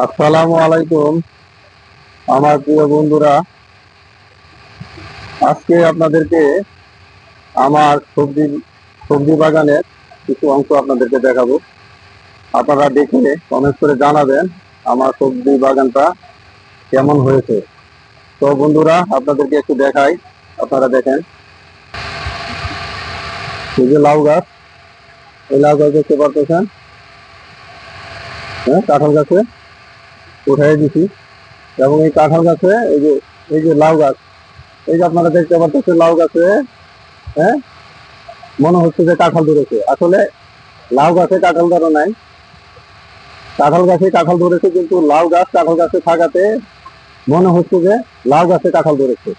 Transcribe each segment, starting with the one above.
আসসালামু আলাইকুম, আমার প্রিয় বন্ধুরা। আজকে আপনাদেরকে আমার সবজি সবজি বাগানের কিছু অংশ আপনাদেরকে দেখাবো। আপনারা দেখে কমেন্ট করে জানাবেন আমার সবজি বাগানটা কেমন হয়েছে। তো বন্ধুরা, আপনাদেরকে একটু দেখাই, আপনারা দেখেন। এই যে লাউ গাছ, এই লাউ গাছ দেখতে পারতেছেন? হ্যাঁ কাঁঠাল গাছে? উঠাই দিছি। এবং এই কাঁঠাল গাছে, এই যে এই যে লাউ গাছ, এই যে আপনারা দেখতে পাচ্ছেন লাউ গাছে হ্যাঁ? মনে হচ্ছে যে কাঁঠাল ধরেছে। আসলে লাউ গাছে কাঁঠাল ধরো নাই। কাঁঠাল গাছে কাঁঠাল ধরেছে, কিন্তু লাউ গাছ কাঁঠাল গাছে থাকাতে মনে হচ্ছে যে লাউ গাছে কাঁঠাল ধরেছে।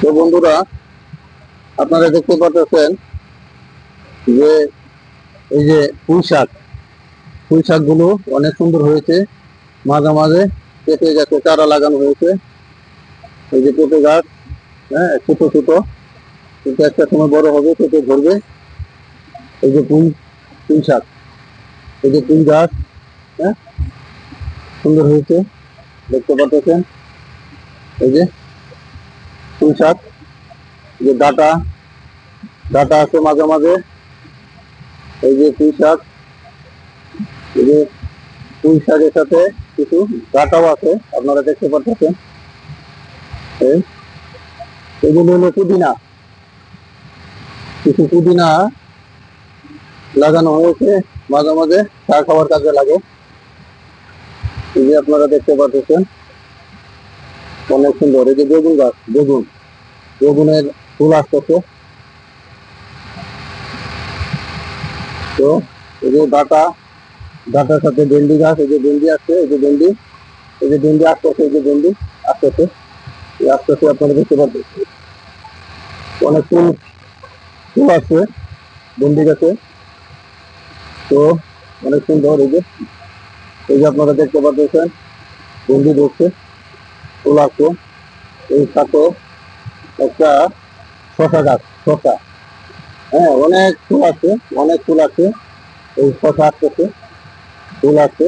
তো বন্ধুরা, আপনারা দেখতে পাচ্ছেন যে এই যে পুঁই শাক পুঁই শাকগুলো অনেক সুন্দর হয়েছে। মাঝে মাঝে পেঁপে গাছে চারা লাগানো হয়েছে। এই যে পেঁপে গাছ হ্যাঁ ছোট ছোট। কিন্তু একটা সময় বড় হবে, পেঁপে ধরবে। এই যে পুঁই পুঁই শাক। এই যে পুঁই গাছ হ্যাঁ সুন্দর হয়েছে। দেখতে পাচ্ছেন? এই যে পুঁই শাক যে ডাটা ডাটা আছে মাঝে মাঝে। এই যে পুঁই শাক, এই যে পুঁই শাকের সাথে কিছু ডাটাও আছে, আপনারা দেখতে পাচ্ছেন এগুলো হলো পুদিনা। কিছু পুদিনা লাগানো হয়েছে, মাঝে মাঝে চা খাওয়ার কাজে লাগে। এই যে আপনারা দেখতে পাচ্ছেন অনেক সুন্দর। এই যে বেগুন গাছ, বেগুন। বেগুনের ফুল আসতেছে। তো, এই যে ডাটা ডাটার সাথে ভেন্ডি গাছ এই যে ভেন্ডি আসছে, এই যে ভেন্ডি এই যে ভেন্ডি আসতেছে, এই যে ভেন্ডি আসতেছে। এই আসতেছে আপনারা দেখতে পাচ্ছেন। অনেক ফুল ফুল আছে ভেন্ডি গাছে। তো অনেক সুন্দর এই যে এই যে আপনারা দেখতে পাচ্ছেন ভেন্ডি ধরছে ফুল আছে এই সাথে একটা শশা গাছ, শশা। হ্যাঁ অনেক ফুল আছে অনেক ফুল আছে এই শশা আসতেছে। ফুল আছে।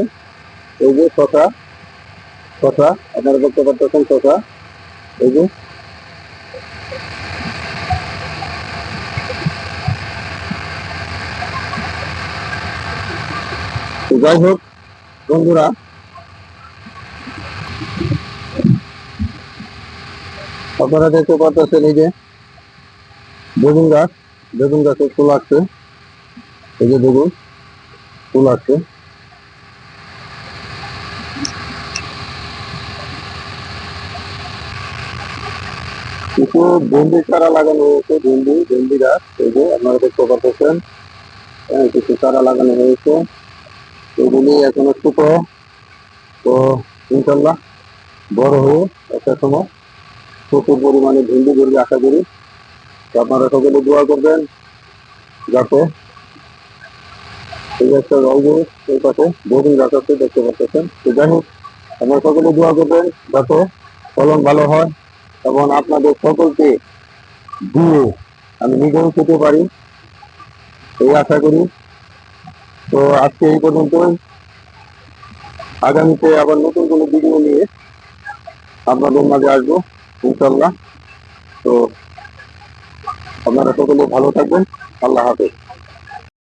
এই যে শশা শশা আপনারা দেখতে পাচ্ছেন শশা এই যে। যাই হোক, বন্ধুরা। আপনারা দেখতে পাচ্ছেন এই যে বেগুন গাছ, বেগুন গাছে ফুল আসছে। এই যে বেগুন, ফুল আসছে। কিছু ভেন্ডি চারা লাগানো হয়েছে ভেন্ডি ভেন্ডি গাছ, এই যে আপনারা দেখতে পাচ্ছেন কিছু চারা লাগানো হয়েছে। এগুলি এখনও ছোট তো ইনশাল্লাহ বড় হয়ে একটা সময় প্রচুর পরিমাণে ভেন্ডি ধরবে আশা করি। আপনারা সকলে দোয়া করবেন যাতে এই একটা রঙে এই পাশে বেগুন গাছ আছে, দেখতে পাচ্ছেন তো যাই হোক, আপনারা সকলে দোয়া করবেন যাতে ফলন ভালো হয়। এবং আপনাদের সকলকে দিয়ে আমি নিজেও খেতে পারি। এই আশা করি। তো আজকে এই পর্যন্ত। আগামীতে আবার নতুন কোনো ভিডিও নিয়ে আপনাদের মাঝে আসব ইনশাল্লাহ তো আপনারা সকলে ভালো থাকবেন। আল্লাহ হাফেজ।